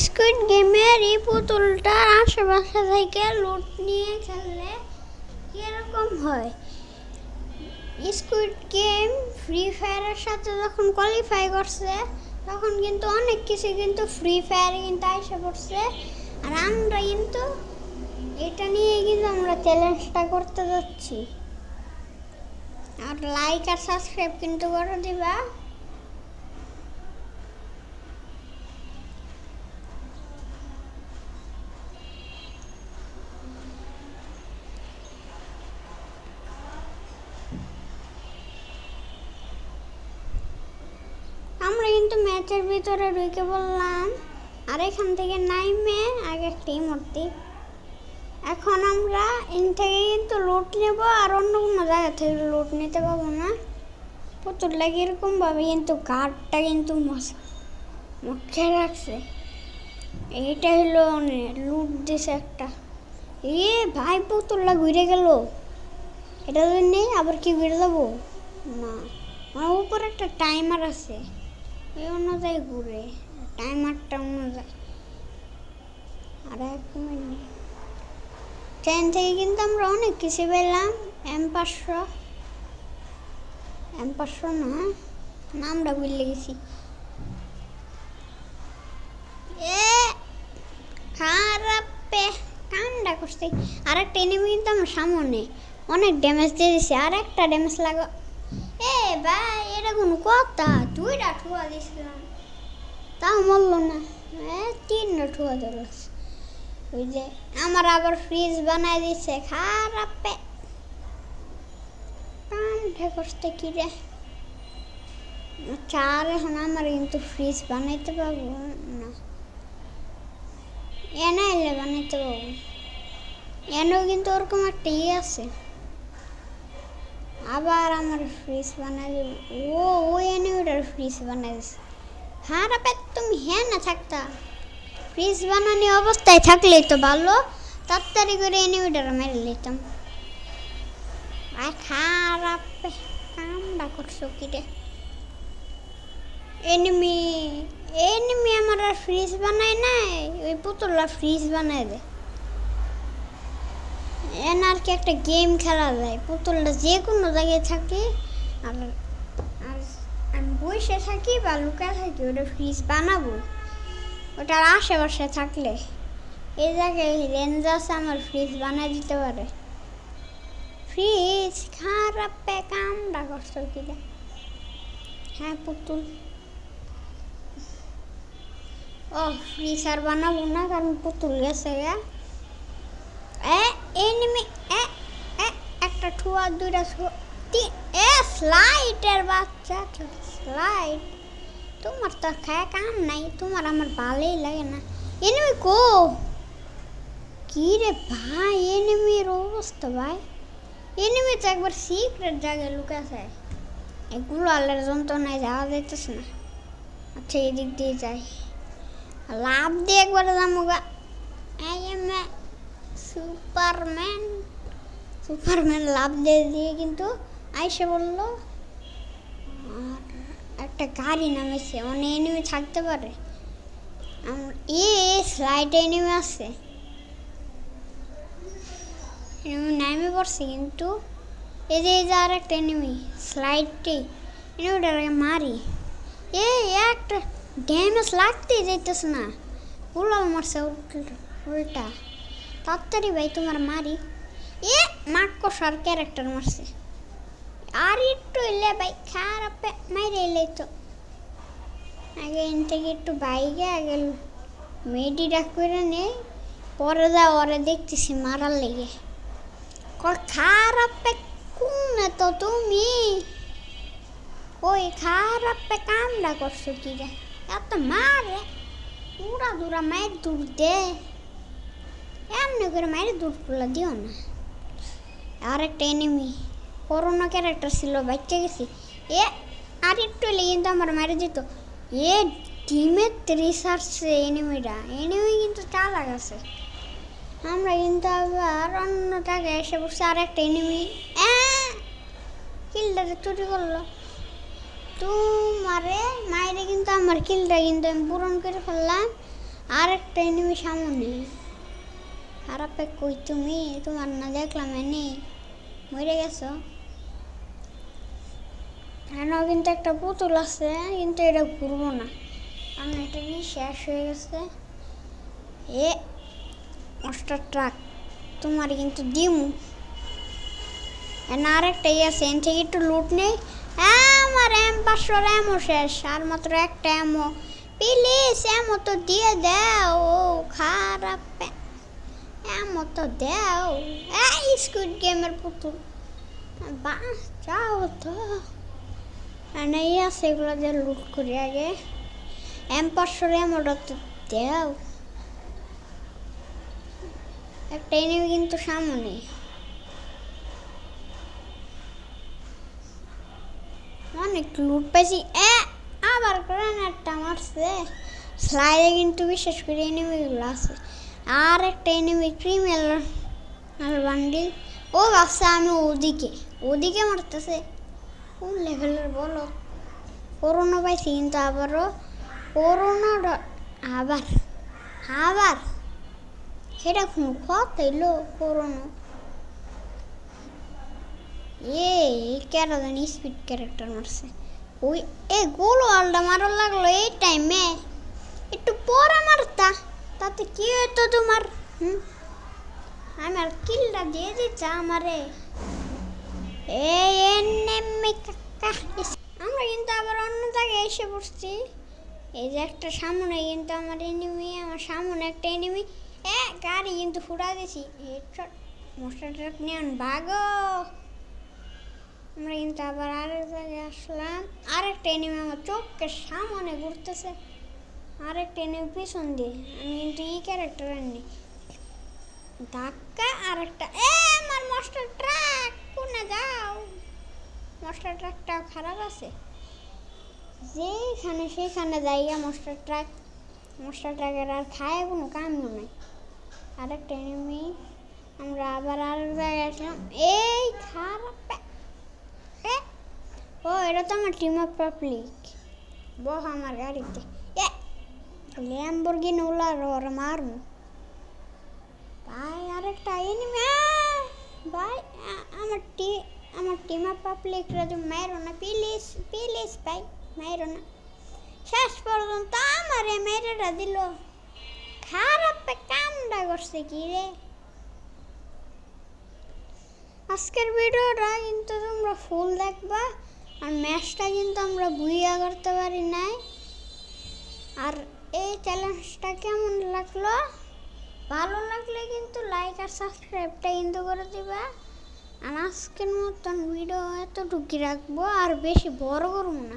Squid গেমের এই পুতুলটার আশেপাশে থেকে লুট নিয়ে খেললে কীরকম হয়? স্কুইড গেম ফ্রি ফায়ারের সাথে যখন কোয়ালিফাই করছে, তখন কিন্তু অনেক কিছু কিন্তু ফ্রি ফায়ারে কিন্তু এসে পড়ছে। আর আমরা কিন্তু এটা নিয়ে কিন্তু আমরা চ্যালেঞ্জটা করতে যাচ্ছি। আর লাইক আর সাবস্ক্রাইব কিন্তু করে দিবা আমরা কিন্তু ম্যাচের ভিতরে ঢুকে বললাম আর এখান থেকে নাইমে আগে একটি মূর্তি এখন আমরা এন থেকে কিন্তু লুট নেব আর অন্য কোনো জায়গা থেকে লুট নিতে পারব না। পুতুলটা কীরকম ভাবে কিন্তু কার্ডটা কিন্তু মুখে রাখছে। এইটা হলো লুট দিছে একটা। এ ভাই পুতুলটা ঘুরে গেল। এটা যদি নেই, আবার কি ঘুরে যাব না। আমার উপরে একটা টাইমার আছে। ওই অনুযায়ী ঘুরে টাইমারটা অনুযায়ী। আর এক মিনিট ট্রেন থেকে কিন্তু আমরা অনেক কিছু পেলাম এম পাঁচশো। এম পাঁচশো না নামটা ভুলে গেছি। এ, খারাপ কামটা করছে। আর একটা এনিমি কিন্তু আমার সামনে। অনেক ড্যামেজ দিয়ে দিছে। আর একটা ড্যামেজ লাগা ভাই, এটা কোনো কথা। দুইটা ঠুয়া দিছিলাম। তাও মরলো না। এ, তিনটা ঠুয়া দিল ওই আমার আবার ফ্রিজ বানাই দিছে। খারাপে কামটা করতে কি রে? চার, এখন আমার কিন্তু ফ্রিজ বানাইতে পারব না। এনে এলে বানাইতে পারব। এনেও কিন্তু ওরকম একটা ইয়ে আছে। আবার আমার ফ্রিজ বানাই ও ওই এনে ওটার ফ্রিজ বানাই দিছে খারাপ তুমি হ্যাঁ না থাকতা? ফ্রিজ বানানি অবস্থায় থাকলে তো ভালো। তাড়াতাড়ি করে এনে ওটার মেরে নিতাম আর খারাপ কামটা করছ কি রে? এনিমি এনিমি আমার আর ফ্রিজ বানায় নাই। ওই পুতুলটা ফ্রিজ বানায় দেয়। এন আর কি একটা গেম খেলা যায়। পুতুলটা যে কোনো জায়গায় থাকে, আর আমি বসে থাকি বা লুকায় থাকি, ওটা ফ্রিজ বানাবো। ওটার আশেপাশে থাকলে, এই জায়গায় রেঞ্জার্স আমার ফ্রিজ বানাই দিতে পারে। ফ্রিজ খারাপ পে কামটা করছ কিনা? হ্যাঁ পুতুল। ও ফ্রিজ আর বানাবো না, কারণ পুতুল গেছে গা। এ একটা ঠুয়া দুইটা ঠুয়া তিন এ স্লাইডের বাচ্চা স্লাইড তোমার তো খায় কাম নাই তোমার আমার ভালোই লাগে না। এনিমি কো, কি রে ভাই এনিমির অবস্থা ভাই। এনিমি তো একবার সিক্রেট জায়গায় লুকাছে এগুলো আল্লাহর যন্ত্রণায় যাওয়া যাইতেছে না। আচ্ছা এদিক দিয়ে যাই লাভ দিয়ে একবার যামুগা এই এম সুপারম্যান সুপারম্যান লাভ দিয়ে দিয়ে কিন্তু আইসে বলল, আর একটা গাড়ি নামেছে, অনেক এনিমি থাকতে পারে। এ স্লাইড এনিমি আছে। এনিমি নামে পড়ছে কিন্তু এই যে এই যে আর একটা এনিমি স্লাইডটি এনিমিটাকে মারি। এ একটা ড্যামেজ লাগতেই যাইতেছে না। উলাল মারছে উল্টা। তাড়াতাড়ি ভাই তোমার মারি। এ মাক্কসার ক্যারেক্টার মারছে। আর একটু এলে ভাই খারাপ মাইরে এলে তো। আগে এন থেকে একটু বাইকে আগে মেডিটা করে নে পরে যা ওরে দেখতেছি মারার লেগে। খারাপ কোন তো তুমি? ওই খারাপ কামটা করছ কি রে? এত মারে। পুরা দূরা মায়ের দূর দে। এমনি করে মায়ের দূর করলে দিও না। আর একটা এনিমি করোনা ক্যারেক্টার ছিল, বাচ্চা গেছি। এ, আর একটু এলে কিন্তু আমার মারে দিত। এ টিমের রিসার্চ এনিমিটা এনিমি কিন্তু চালাক আছে। আমরা কিন্তু আবার অন্য জায়গায় এসে বসে আর একটা এনিমি। কিলটাকে চুরি করল। তোমারে মায়েরে কিন্তু আমার কিলটা কিন্তু আমি পূরণ করে ফেললাম। আর একটা এনিমি সামনে। খারাপে কই তুমি? তোমার না দেখলাম এনে। মরে গেছো। এখানেও কিন্তু একটা পুতুল আছে, কিন্তু এটা ঘুরবো না। কারণ এটা নিয়ে শেষ হয়ে গেছে। এ মাস্টার ট্রাক তোমার কিন্তু দিমু আর একটা ইয়ে আছে, এন থেকে একটু লুট নেই। আমার এম পাঁচশো এমও শেষ, আর মাত্র একটা এমও প্লিজ এমও তো দিয়ে দাও খারাপ। এমও তো দাও এই স্কুইড গেমের পুতুল বাস যাও তো মানে এই আছে এগুলো লুট করি আগে এম পাঁচশো এমওটা তো দাও একটা এনিমি কিন্তু সামনে অনেক লুট পাইছি এ আবার গ্রানেডটা মারছে স্লাইডে কিন্তু বিশেষ করে এনিমিগুলো আছে আর একটা এনিমি ক্রিমেল আর বান্ডিল ও ভাবছে আমি ওদিকে ওদিকে মারতেছে কোন লেভেলের বলো করোনা পাইছি কিন্তু আবারও করোনা আবার আবার সেটা কোনো এলো করোনা এ কেরা জানি স্পিড ক্যারেক্টার মারছে ওই এ গোল ওয়ালটা মারার লাগল এই টাইমে একটু পরে মারতা তাতে কি হতো তোমার, হুম? আমি আর কিলটা দিয়ে দিচ্ছা আমারে। আমরা কিন্তু আবার অন্য জায়গায় এসে পড়ছি। এই যে একটা সামনে কিন্তু আমার এনিমি আমার সামনে একটা এনিমি এ, গাড়ি কিন্তু দিছি হেডশট মোস্টার ট্রাক নিয়ে ভাগো। আমরা কিন্তু আবার আরেক জায়গায় আসলাম। আরেকটা এনিমি আমার চোখের সামনে ঘুরতেছে। পিছন দিয়ে আমি কিন্তু ই ক্যারেক্টার আনি ধাক্কা আরেকটা এ, আমার মাস্টার ট্রাক কোনে যাও? মাস্টার ট্রাকটাও খারাপ আছে। যেখানে সেখানে যাইয়া মাস্টার ট্রাক মাস্টার ট্রাকের আর খায় কোনো কামও নাই। আরেকটা এনিমি আমরা আবার আরেক জায়গায় আসলাম। এই খারাপ ও, এটা তো আমার টিম অফ পাবলিক বহ আমার গাড়িতে। ল্যাম্বরগিনি ওলার ওর মারমু ভাই আরেকটা এনিমি ভাই আমার টি আমার টিম অফ পাবলিক রাজু মাইরো না প্লিজ প্লিজ ভাই মাইরো না শেষ পর্যন্ত আমারে মেরেটা দিল খারাপ কামটা করছে কি রে আজকের ভিডিওটা কিন্তু তোমরা ফুল দেখবা আর ম্যাচটা কিন্তু আমরা বুইয়া করতে পারি নাই আর এই চ্যালেঞ্জটা কেমন লাগল? ভালো লাগলে কিন্তু লাইক আর সাবস্ক্রাইবটা কিন্তু করে দিবা। আর আজকের মতন ভিডিও এতটুকু রাখব, আর বেশি বড় করব না।